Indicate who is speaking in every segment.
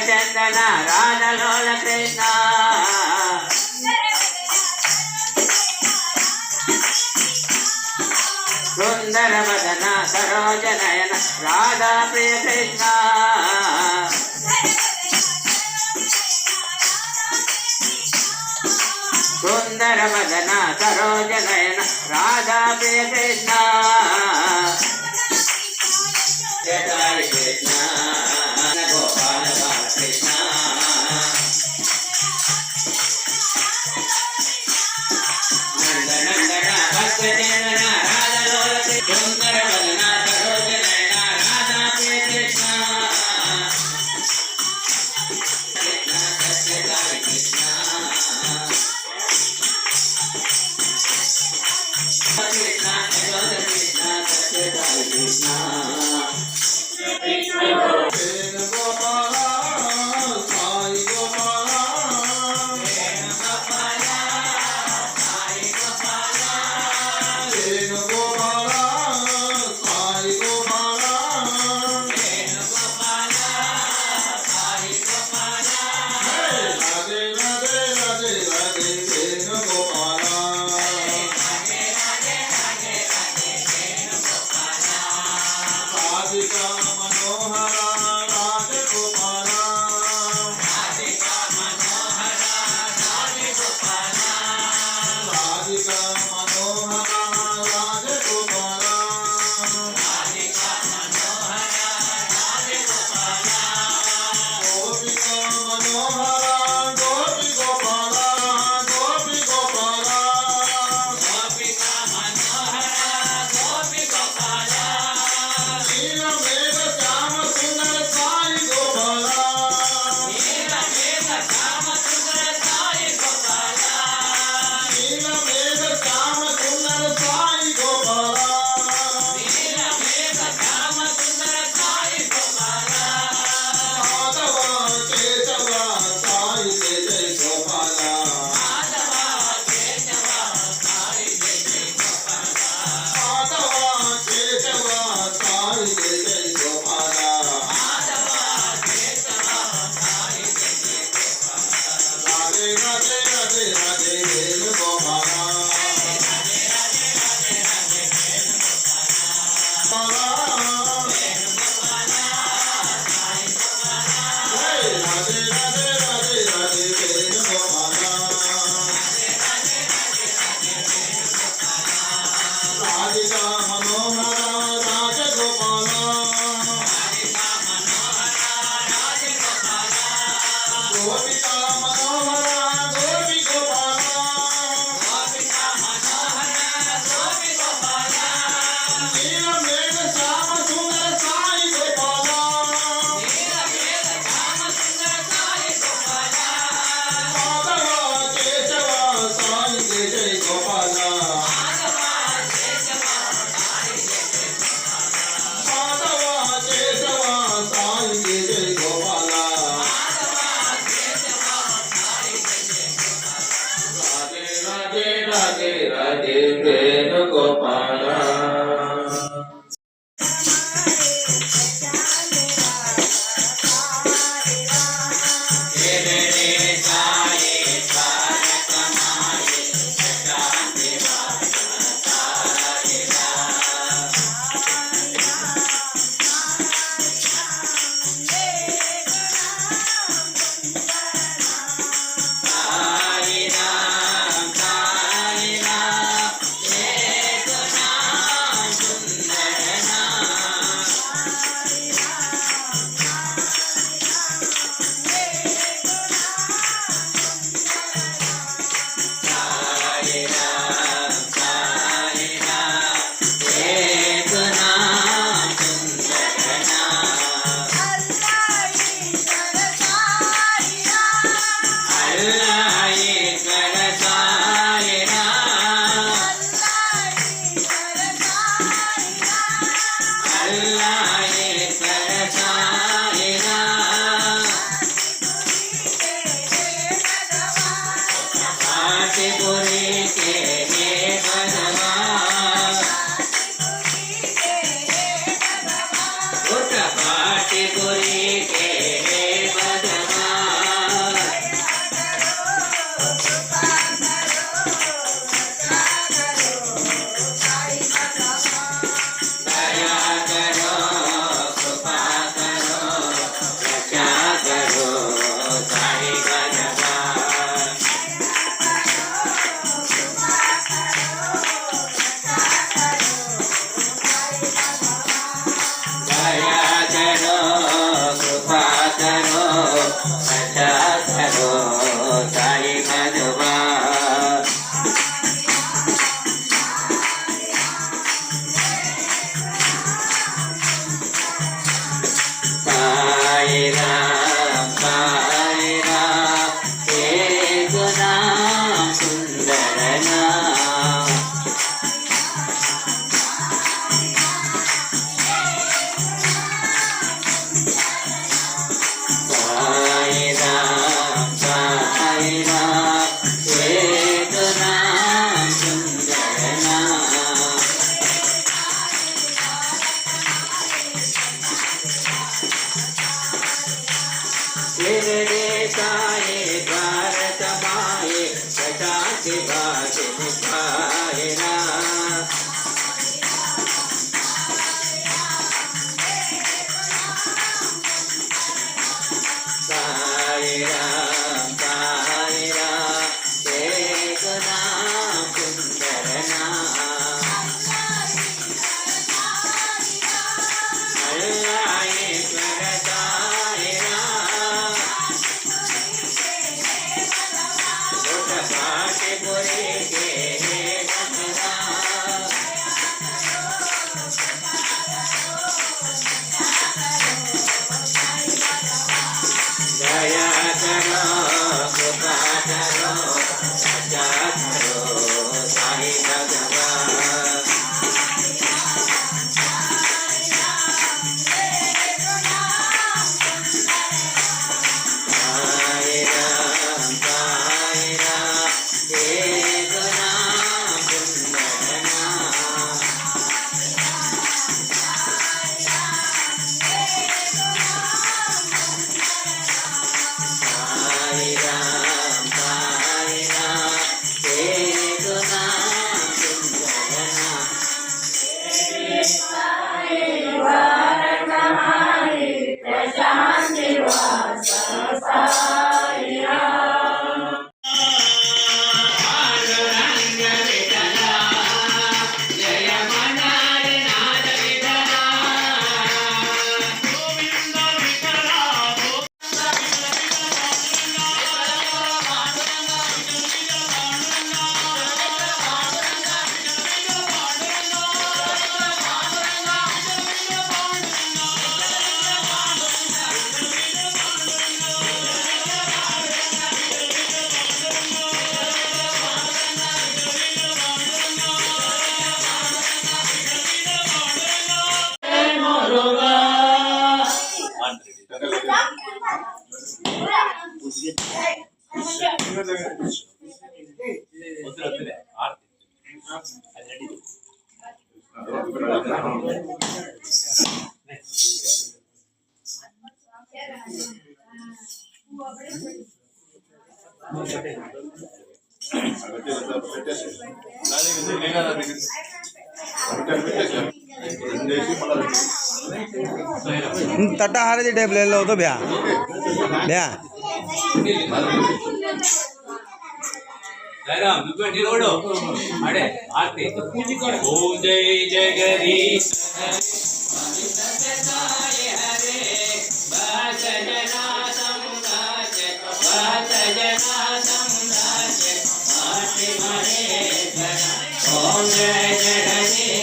Speaker 1: చందన రాధలోల కృష్ణ సుందర మదన సరోజ నయన రాధా ప్రియ కృష్ణ సుందర మదన సరోజ నయన రాధా ప్రియ Krishna Krishna. Shiva, Shiva.
Speaker 2: तटा हारे जी tape ले लो तो भैया। भैया।
Speaker 3: ನೋಡು ಅಡೆ
Speaker 1: ಆರ್ತಿ ಓ ಜಯ ಜಗದೀಶ ಓಂ ಜಯ
Speaker 4: ಜಗದೀಶ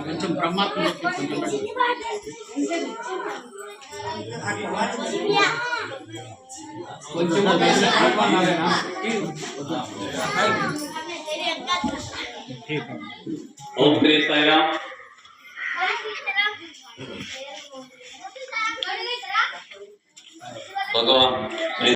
Speaker 3: కొంచెం బ్రహ్మాత్మ కొంచెం
Speaker 5: ఓం శ్రీ సాయిరామ్ 老公